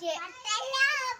പാട്ട്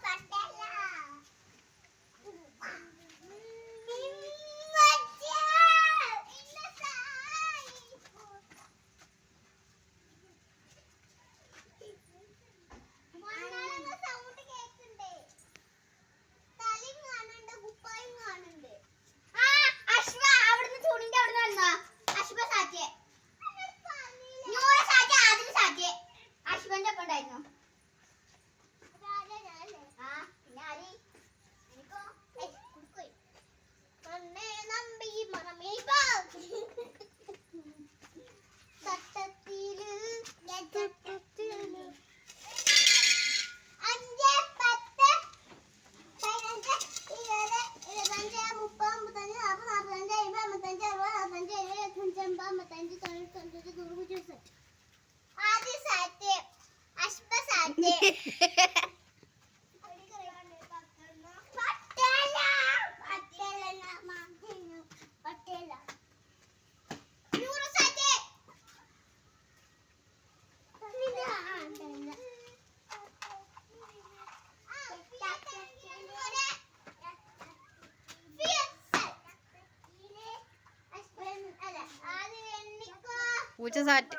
പൂച്ച സാറ്റ്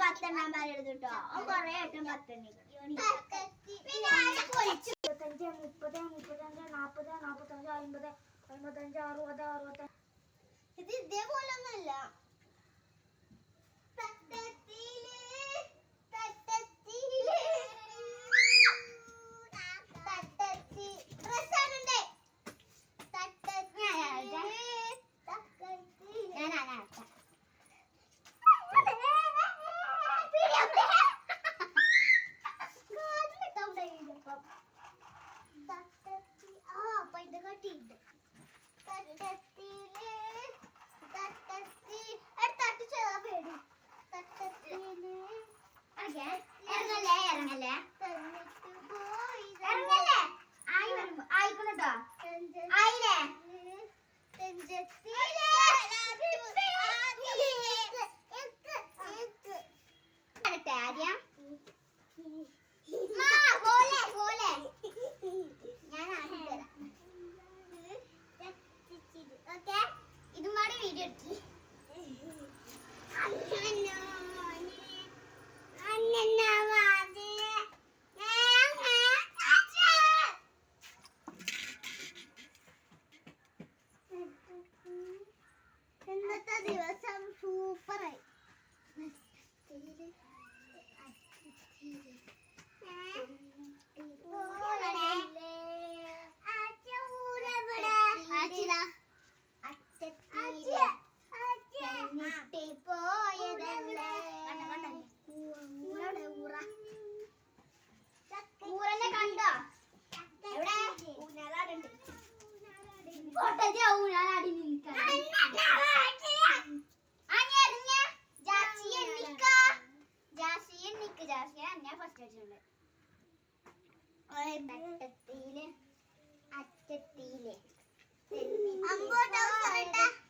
പത്തെണ്ണം പാൽ എടുത്തിട്ടോ കൊറേ ഏട്ടം പത്തെണ്ണം മുപ്പത് മുപ്പത്തഞ്ച് നാപ്പത് നാപ്പത്തഞ്ച് അമ്പത് അമ്പത്തഞ്ച് അറുപത് അറുപത്തഞ്ച്. ഇത് ഇതേപോലെ झाल्या പോയതല്ലേ. ഊരനെ കണ്ടോ. എവിടെ? ഊനാലാടുണ്ട് പൊട്ടജ ഊനാലാടി നിൽക്കാൻ. അറ്റത്തിയിൽ. അറ്റത്തിയിൽ. 다